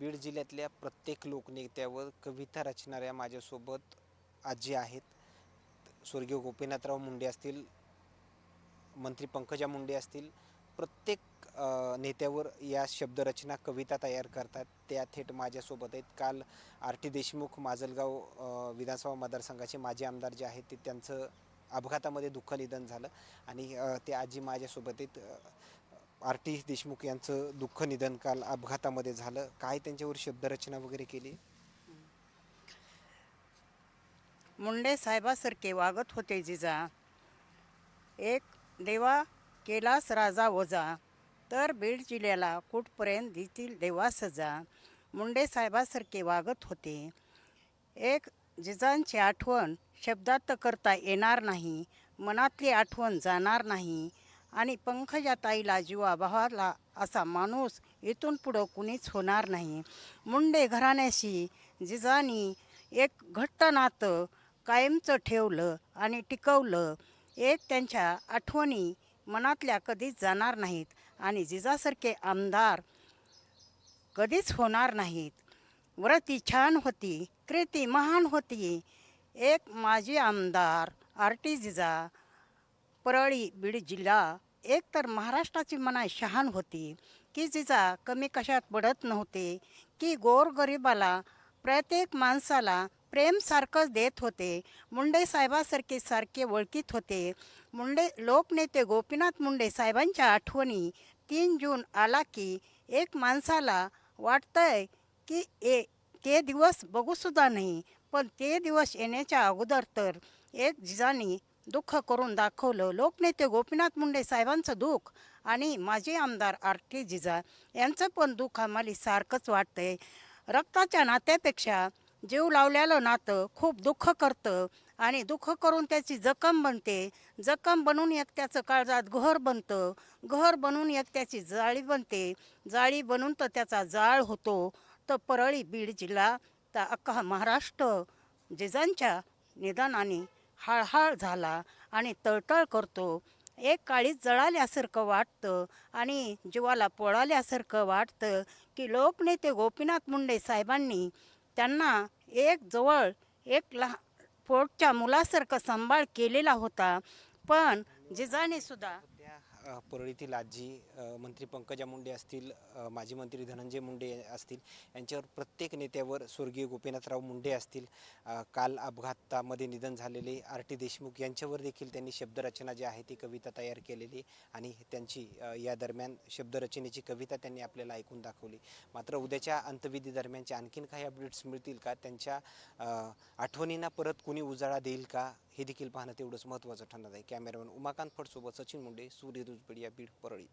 बीड जिल्ह्यातल्या प्रत्येक लोकनेत्यावर कविता रचणाऱ्या माझ्यासोबत आजी आहेत. स्वर्गीय गोपीनाथराव मुंडे असतील मंत्री पंकजा मुंडे असतील प्रत्येक नेत्यावर या शब्दरचना कविता तयार करतात. त्या थेट माझ्यासोबत आहेत. काल आर टी देशमुख माजलगाव विधानसभा मतदारसंघाचे माजी आमदार जे आहेत ते त्यांचं अपघातामध्ये दुःख निधन झालं. आणि ते आजी माझ्यासोबत आहेत. आर टी देशमुख यांचं दुःख निधन काल अपघातामध्ये झालं. काय त्यांच्यावर शब्दरचना वगैरे केली? मुंडे साहेबासारखे वागत होते जिजा. एक देवा केलास राजा हो वजा तर बीड जिल्ह्याला कुठपर्यंत देतील देवा सजा. मुंडे साहेबासारखे वागत होते. एक जिजांची आठवण शब्दात करता येणार नाही मनातली आठवण जाणार नाही आणि पंकजा ताईला जीवा भावाला असा माणूस इथून पुढं कुणीच होणार नाही. मुंडे घराण्याशी जिजानी एक घट्ट नातं कायमचं ठेवलं आणि टिकवलं. एक त्यांच्या आठवणी मनातल्या कधीच जाणार नाहीत आणि जिजासारखे आमदार कधीच होणार नाहीत. व्रती छान होती कृती महान होती. एक माजी आमदार आर टी जिजा परळी बीड जिल्हा एक तर महाराष्ट्राची मना शहाण होती की जिजा कमी कशात पडत नव्हते की गोरगरिबाला प्रत्येक माणसाला प्रेमसारखंच देत होते मुंडे साहेबासारखे सारखे ओळखीत होते. मुंडे लोकनेते गोपीनाथ मुंडे साहेबांच्या आठवणी तीन जून आला की एक माणसाला वाटतंय की ए ते दिवस बघूसुद्धा नाही पण ते दिवस येण्याच्या अगोदर तर एक जिजानी दुःख करून दाखवलं. लोकनेते गोपीनाथ मुंडे साहेबांचं दुःख आणि माजी आमदार आर टी जिजा यांचं पण दुःख आम्हाला सारखंच वाटतंय. रक्ताच्या नात्यापेक्षा जीव लावलेलं नातं खूप दुःख करतं आणि दुःख करून त्याची जखम बनते. जखम बनून एक त्याचं काळजात घर बनतं. घर बनून एक त्याची जाळी बनते. जाळी बनून तर त्याचा जाळ होतो. तर परळी बीड जिल्हा तर अख्खा महाराष्ट्र जिजांच्या निदानाने हळहळ झाला आणि तळतळ करतो. एक काळीच जळाल्यासारखं वाटतं आणि जीवाला पोळाल्यासारखं वाटतं की लोकनेते गोपीनाथ मुंडे साहेबांनी त्यांना एक जवळ एक लहा पोटच्या मुलासारखं सांभाळ केलेला होता. पण जिजाने सुद्धा परळीतील आजी मंत्री पंकजा मुंडे असतील माजी मंत्री धनंजय मुंडे असतील यांच्यावर प्रत्येक नेत्यावर स्वर्गीय गोपीनाथराव मुंडे असतील काल अपघातामध्ये निधन झालेले आर टी देशमुख यांच्यावर देखील त्यांनी शब्दरचना जी आहे ती कविता तयार केलेली आणि त्यांची या दरम्यान शब्दरचनेची कविता त्यांनी आपल्याला ऐकून दाखवली. मात्र उद्याच्या अंतविधी दरम्यानचे आणखीन काही अपडेट्स मिळतील का? त्यांच्या आठवणींना परत कुणी उजाळा देईल का? हे देखील पाहणं तेवढंच महत्त्वाचं ठरणार आहे. कॅमेरामॅन उमाकांत फडसोबत सचिन मुंडे सूर्य बीड परळी.